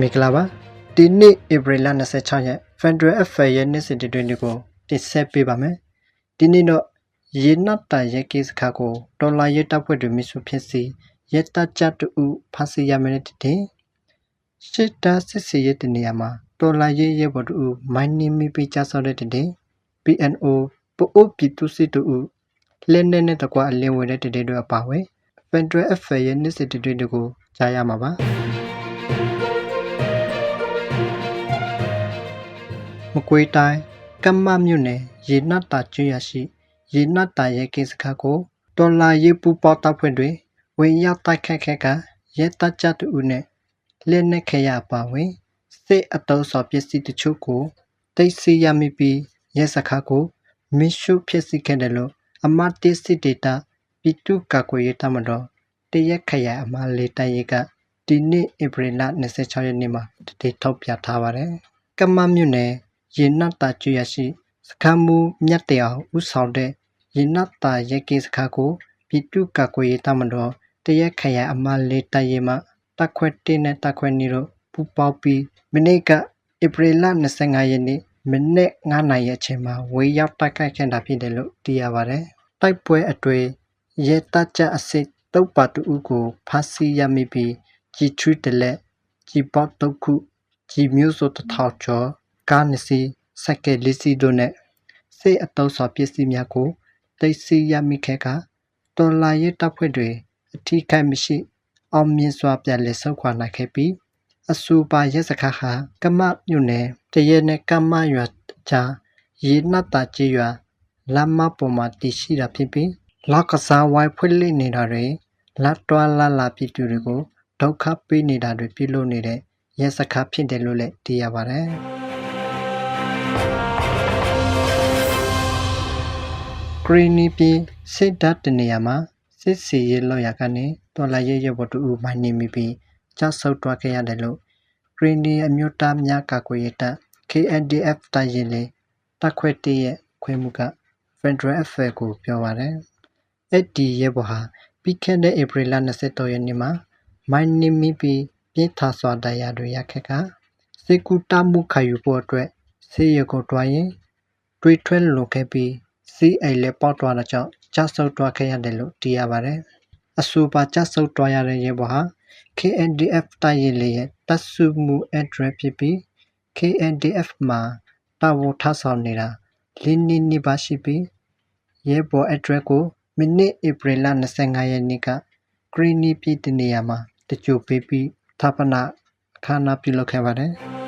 မင်္ဂလာပါဒီနေ့ဧပြီလ26ရက် Federal Affair ရဲ့နေ့စဉ်တွင်ကိုတင်ဆက်ပေးပါမယ်ဒီနေ့တော့ရေနတ်တာရဲ့ကိစ္စခါကိုဒေါ်လာရဲတပ်ဖွဲ့တွေမိစုဖြစ်စီရဲတပ်ကြတူဖမ်းဆီးရမယ်တဲ့တင်ရှစ်တာစစ်စီရဲ့တနေရာမှာဒေါ်လာရဲရဲဘော်တူမိုင်းနီမီပေးကြဆောက်တဲ့တင် PNO ပိုအိုပြည်သူစစ်တူလက်နဲ့နဲ့တကွာအလင်းဝင်တဲ့တင်တွေအပါဝဲ Federal Affair ရဲ့နေ့စဉ်တွင်ကိုကြားရမှာပါ မကွေးတိုင်းကမ္မမြို့နယ်ရေနတ်တာကျွရရှိရေနတ်တာရဲ့ကိစ္စခါကိုဒေါ်လာရေးပူပေါတပ်ဖွဲ့တွေဝင်ရောက်တိုက်ခတ်ခဲ့ကရဲတပ်ကြတူဦးနဲ့လက်နက်ခရပါဝင်စစ်အတုံးစော်ပစ္စည်းတချို့ကိုတိတ်ဆီရမိပြီးရဲစခါကိုမစ်ရှုဖြစ်စီခဲ့တယ်လို့အမတ်တစ်စစ်ဒေတာပြည်သူ့ကာကွယ်ရေးတပ်မတော်တရက်ခရအမလေးတိုင်ရဲကဒီနေ့ဧပြီလ26ရက်နေ့မှာတည်ထုတ်ပြထားပါတယ်ကမ္မမြို့နယ် ရေနတ်တာကျွရရှိစခန်းမူမြတ်တရားဥဆောင်တဲ့ရေနတ်တာရဲကင်းစခန်းကိုပြည်သူ့ကာကွယ်ရေးတပ်မတော်တရက်ခရအမလေးတိုင်ရမှတက်ခွက်တင်းနဲ့တက်ခွက်နီတို့ပူပေါပြီးမနေ့ကဧပြီလ25ရက်နေ့မနေ့9နာရီအချိန်မှာဝေးရောက်တိုက်ခိုက်ခဲ့တာဖြစ်တယ်လို့သိရပါတယ်။တိုက်ပွဲအတွေ့ရဲတပ်ကြအစစ်တုပ်ပါတူကိုဖမ်းဆီးရမိပြီးကြီးထွေးတလက်ကြီးပေါတုတ်ခုကြီးမျိုးစုတစ်ထောင်ကျော် ကားနှစ်စီးစက်ကယ်လေးစီးတို့နဲ့စိတ်အတုံးစွာပစ္စည်းများကို သိမ်းဆည်းရမိခဲ့ကတော်လာရေးတပ်ဖွဲ့တွေ အထီးခိုက်မရှိ အောင်မြင်စွာ ပြန်လည်ဆုတ်ခွာနိုင်ခဲ့ပြီးအစူပါရက်စခါဟာ ကမမြို့နယ် တရဲနဲ့ကမရွာကြား ရေနတ်တာကြီးရွာ လမ်းမပေါ်မှာ တည်ရှိတာဖြစ်ပြီး လောက်ကစားဝိုင်းဖွင့်လှစ်နေတာတွေလက်တွာလာလာပြည်သူတွေကို ဒုက္ခပေးနေတာတွေ ပြုလုပ်နေတဲ့ရက်စခါဖြစ်တယ်လို့လည်း သိရပါတယ်။ ဂရီနီပြည်စစ်တပ်တနေရာမှာစစ်စီရေးလောက်ရကနေတော်လာရဲရဲဘော်တူမိုင်းနေမိပြီးကြောက်ဆုတ်သွားခဲ့ရတယ်လို့ဂရီနီအမျိုးသားများကာကွယ်ရေးတပ် KNDF တိုင်ရင်လေတပ်ခွဲတရဲ့ခွဲမှုက Federal Affair ကိုပြောပါတယ်။အဲ့ဒီရဲဘော်ဟာပြီးခဲ့တဲ့ဧပြီလ23ရက်နေ့မှာမိုင်းနေမိပြီးပြင်းထန်စွာတရားတွေရခဲ့ကစေကူတမှုခံယူဖို့အတွက်ဆေးရုံကိုတွားရင်တွေးထွဲလွန်ခဲ့ပြီး စီးအိမ်လည်းပေါက်သွားတာကြောင့်ကြောက်ဆုတ်သွားခဲ့ရတယ်လို့သိရပါတယ်။အဆိုပါကြောက်ဆုတ်သွားရတဲ့ရဲဘော်ဟာ KNDF တိုက်ရင်လေရဲ့တပ်စုမှု address ဖြစ်ပြီး KNDF မှာတာဝန်ထမ်းဆောင်နေတာလင်းနီနီပါရှိပြီးရဲဘော် address ကိုမိနစ်ဧပြီလ25ရက်နေ့ကဂရီနီပြည်တနေရာမှာတကြိုပေးပြီးဌာပနာအခမ်းအနားပြုလုပ်ခဲ့ပါတယ်။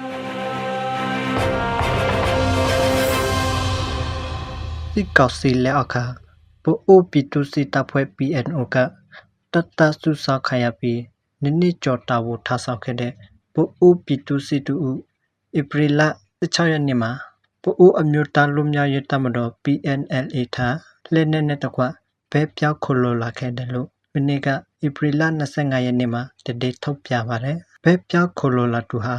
စစ်ကောင်စီလက်အောက်ကဗအိုပီတူစီတပ်ဖွဲ့ PNO ကတတ်တဆုဆောက်ခရပြီးနစ်နစ်ကျော်တာဝထားဆောက်ခဲ့တဲ့ဗအိုပီတူစီတူဧပြီလ16ရက်နေ့မှာဗအိုအမျိုးသားလူမျိုးရေးတပ်မတော် PNLA ထားလက်နက်နဲ့တကွဘဲပြောက်ခလိုလာခဲ့တယ်လို့မနေ့ကဧပြီလ25ရက်နေ့မှာတည်တည်ထုတ်ပြပါတယ်ဘဲပြောက်ခလိုလာတူဟာ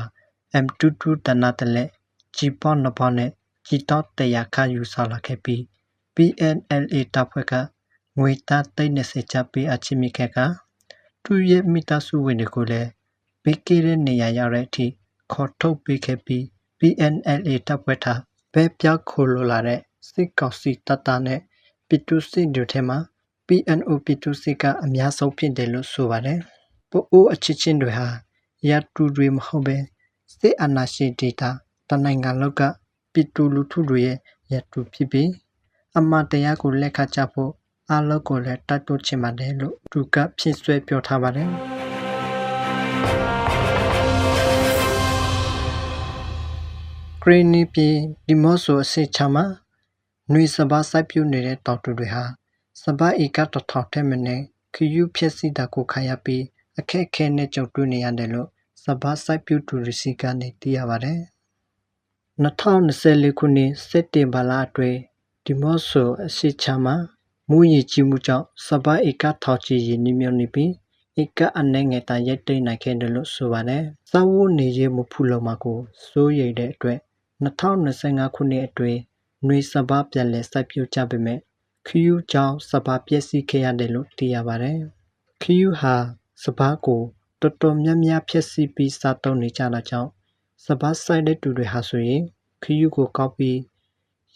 M22 တနတလက်ជីပေါနပေါနဲ့ ជីတောတရာခယူဆောလာခဲ့ပြီး PNLA တပ်ဖွဲ့ကငွေသားသိန်း20ချပေးအပ်ချမိခဲ့ကသူရဲ့မိသားစုဝင်တွေကိုလည်းဘေးကင်းတဲ့နေရာရောက်တဲ့အထိခေါ်ထုတ်ပေးခဲ့ပြီး PNLA တပ်ဖွဲ့ထားဘဲပြောက်ခိုလိုလာတဲ့စစ်ကောင်စီတပ်သားနဲ့ပြည်သူစစ်တွေထဲမှာ PNO ပြည်သူစစ်ကအများဆုံးဖြစ်တယ်လို့ဆိုပါတယ်။ပိုအိုးအချစ်ချင်းတွေဟာရတူတွေမဟုတ်ပဲစစ်အာဏာရှင်ဒေတာတနိုင်ငံလောက်က ပြည်သူလူထုတွေရဲ့ရတူဖြစ်ပြီး အမှန်တရားကိုလက်ခံကြဖို့အားလုံးကိုလည်းတိုက်တွန်းချင်ပါတယ်လို့သူကဖြစ်ဆွဲပြောထားပါတယ်။ဂရီနီပြည်ဒီမော့ဆိုအစစ်ချမှာနွေစပါးစိုက်ပျိုးနေတဲ့တောင်တူတွေဟာစပါးဧကတစ်ထောင်ထက်မနည်းခယူးဖြစ်စီတာကိုခံရပြီးအခက်အခဲနဲ့ကြုံတွေ့နေရတယ်လို့စပါးစိုက်ပျိုးသူတွေစီကနေသိရပါတယ်။ 2024 ခုနှစ် စက်တင်ဘာလအတွင်း ဒီမော့ဆိုအစစ်ချမှာ မူရည်ကြီးမှုကြောင့် စပားဧကထောင်ချီရည်နှမြုံနေပြီး ဧကအနှဲငယ်တာရိုက်တိတ်နိုင်ခဲ့တယ်လို့ ဆိုပါတယ်။စောက်ဝနေရေး မဖူလုံမှာကို စိုးရိမ်တဲ့အတွက်2025ခုနှစ်အတွင်းနှွေစပားပြန်လည်စိုက်ပျိုးကြပေမဲ့ခယူးကြောင့် စပားပျက်စီးခဲ့ရတယ်လို့ သိရပါတယ်။ခယူးဟာ စပားကိုတတော်တော်များများ ဖျက်ဆီးပြီး စားသုံးနေကြတာကြောင့် စပတ်ဆိုင်တဲ့တူတွေဟာဆိုရင်ခယူကိုကောက်ပြီး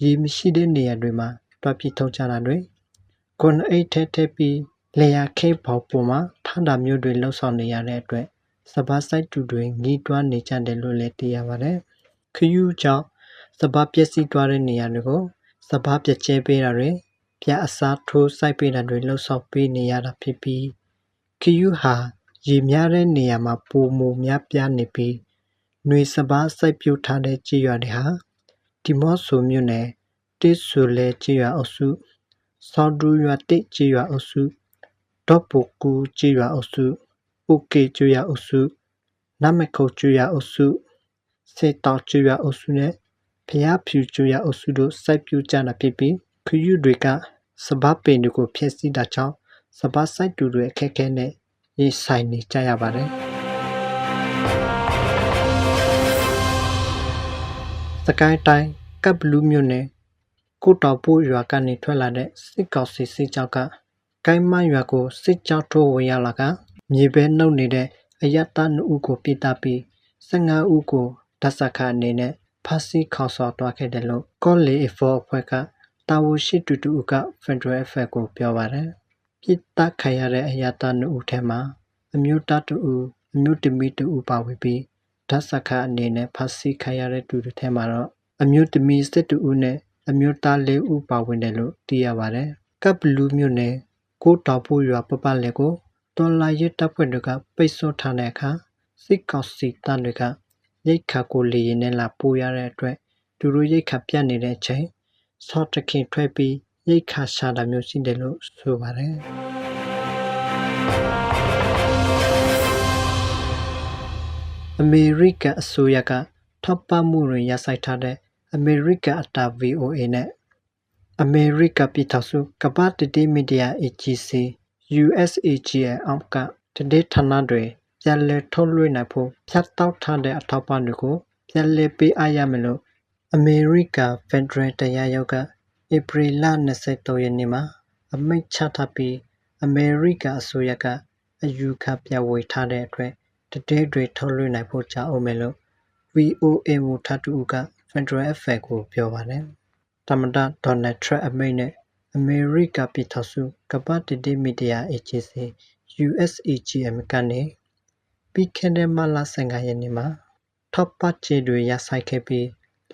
ရေမရှိတဲ့နေရာတွေမှာတွားပြီးထုံကြတာတွေကွန်အိတ်ထဲထည့်ပြီးလေယာခဲပေါ်ပေါ်မှာထန်တာမျိုးတွေလှုပ်ဆောင်နေရတဲ့အတွက်စပတ်ဆိုင်တူတွေငီးတွားနေကြတယ်လို့လည်းသိရပါတယ်ခယူကြောင့်စပတ်ပျက်စီးသွားတဲ့နေရာတွေကိုစပတ်ပြကျဲပေးတာတွေပြအစားထိုးစိုက်ပေးတာတွေလှုပ်ဆောင်ပေးနေရတာဖြစ်ပြီးခယူဟာရေများတဲ့နေရာမှာပုံမများပြားနေပြီး နှွေစပါးစိုက်ပျိုးထားတဲ့ကြေးရွာတွေဟာ ဒီမော့ဆိုမြို့နယ် တစ်ဆူလဲကြေးရွာအုပ်စု ဆောက်ဒူရွာတစ်ကြေးရွာအုပ်စု ဒေါ့ပူကူကြေးရွာအုပ်စုအိုကေကြေးရွာအုပ်စု နမခုတ်ကြေးရွာအုပ်စုစေတောက်ကြေးရွာအုပ်စုနဲ့ဖျားဖြူကြေးရွာအုပ်စုတို့ စိုက်ပျိုးကြတာဖြစ်ပြီးခယူတွေက စပါးပင်တွေကို ဖျက်ဆီးတာကြောင့် စပါးစိုက်သူတွေ အခက်အခဲနဲ့ ရင်ဆိုင်နေကြရပါတယ်။ စကိုင်းတိုင်းကပ်ဘလူးမြို့နယ်ကိုတောင်ပိုးရွာကနေထွက်လာတဲ့စစ်ကောင်စီစစ်ကြောက်ကကိုင်းမရွာကိုစစ်ကြောက်ထိုးဝင်ရောက်လာကမြေပဲနှုတ်နေတဲ့အယက်သား2ဦးကိုပြစ်တာပြီး15ဦးကိုဓာတ်စခအနေနဲ့ဖမ်းဆီးခေါ်ဆောင်သွားခဲ့တယ်လို့ကောလီအဖော်အဖွဲ့ကတာဝန်ရှိတူတူက Federal Affairs ကိုပြောပါတယ်။ပြစ်ဒဏ်ခံရတဲ့အရတာနှစ်ဦးထဲမှာအမျိုးသားတူဦးအမျိုးသမီးတူဦးပါဝင်ပြီး ဓာတ်စခအနေနဲ့ဖမ်းဆီးခံရတဲ့တူတွေထဲမှာတော့အမျိုးသမီးစစ်တူဦးနဲ့အမျိုးသားလေးဦးပါဝင်တယ်လို့သိရပါတယ်။ကပ်ဘလူးမြို့နယ်ကိုတောင်ပိုးရွာပပလက်ကိုတော်လာရစ်တပ်ဖွဲ့တွေကပိတ်ဆို့ထားတဲ့အခါစစ်ကောင်စီတပ်တွေကရိတ်ခါကိုလေရင်နဲ့လာပိုးရတဲ့အတွက်သူတို့ရိတ်ခါပြတ်နေတဲ့အချိန်ဆော့တခင်ထွက်ပြီးရိတ်ခါရှာတာမျိုးရှိတယ်လို့ဆိုပါတယ် အမေရိကန်အစိုးရကထောက်ပံ့မှုတွေရဆိုင်ထားတဲ့အမေရိကန်အတာ VOA နဲ့အမေရိကပြည်ထောင်စုကမ္ဘာတတိမီဒီယာ AGC USAGA အောက်ကတတိဌာနတွေပြန်လည်ထုတ်လွှင့်နိုင်ဖို့ဖြတ်တောက်ထားတဲ့အထောက်ပံ့တွေကိုပြန်လည်ပေးအပ်ရမယ်လို့အမေရိကန်ဖက်ဒရယ်တရားရုံးကဧပြီလ23ရက်နေ့မှာအမိန့်ချထားပြီးအမေရိကန်အစိုးရကအယူခံပြဝေထားတဲ့အတွက် တတိတွေထုတ်လွှင့်နိုင်ဖို့ကြာအောင်မယ်လို့ VOA မူထတူက Federal Affairs ကိုပြောပါတယ်။သမ္မတဒေါ်နယ်ထရန့်အမိန့်နဲ့အမေရိကပြည်ထောင်စုကမ္ဘာတတိမီဒီယာ Agency USAGM ကနေပြီးခဲ့တဲ့မလ15ရက်နေ့မှာထောက်ပံ့ကြေးတွေရဆိုင်ခဲ့ပြီး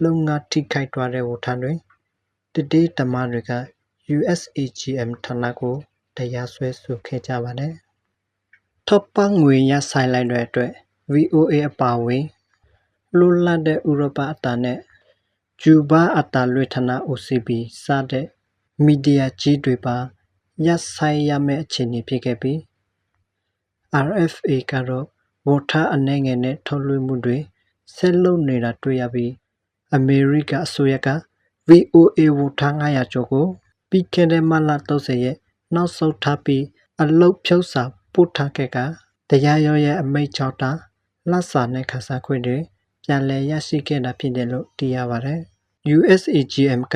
လုံငါထိခိုက်သွားတဲ့ဝထတွေတတိတမတွေက USAGM ဌာနကိုတရားစွဲဆိုခဲ့ကြပါတယ်။ ထောက်ပံ့ငွေရဆိုင်လိုက်တဲ့အတွက် VOA အပါအဝင် လွတ်လပ်တဲ့ ဥရောပအတာနဲ့ဂျူဘာအတာလွေဌာန OCB စတဲ့ မီဒီယာကြီးတွေပါရဆိုင်ရမယ့်အခြေအနေဖြစ်ခဲ့ပြီး RFA ကတော့ ဝေါ်ထားအနှဲငယ်နဲ့ထုတ်လွှင့်မှုတွေဆက်လုပ်နေတာတွေ့ရပြီး အမေရိက အစိုးရက VOA ဝေါ်ထား900ကျော်ကို ပြီးခဲ့တဲ့မလ30ရက်နောက်ဆုတ်ထားပြီး အလုတ်ဖြုတ်စာ ပို့ထားခဲ့ကတရားရောရဲ့အမိန့်ချောက်တာလက်စာနဲ့ခစားခွင့်တွေပြန်လည်ရရှိခဲ့တာဖြစ်တယ်လို့သိရပါတယ်။ USAGM က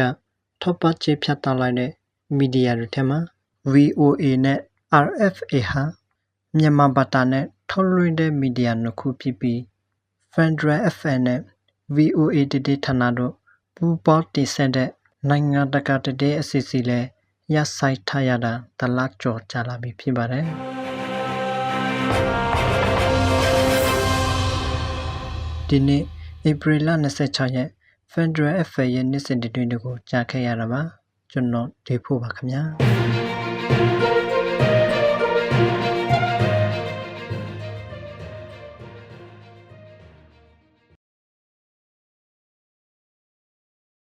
ထောက်ပံ့ကြေးဖြတ်တောက်လိုက်တဲ့မီဒီယာတွေထဲမှာ VOA နဲ့ RFA ဟာမြန်မာဘာသာနဲ့ထုတ်လွှင့်တဲ့မီဒီယာနှစ်ခုဖြစ်ပြီး Federal FM နဲ့ VOA တတိဌာနတို့ပူးပေါင်းတင်ဆက်တဲ့နိုင်ငံတကာတတိအစီအစီလဲရဆိုင်ထားရတာတလကျော်ကြာလာပြီဖြစ်ပါတယ် ဒီနေ့ဧပြီလ26ရက် Federal FM ရဲ့နေ့စဉ်တွင်တွေကိုကြားခဲ့ရတာပါကျွန်တော်ဒေဖို့ပါခင်ဗျာ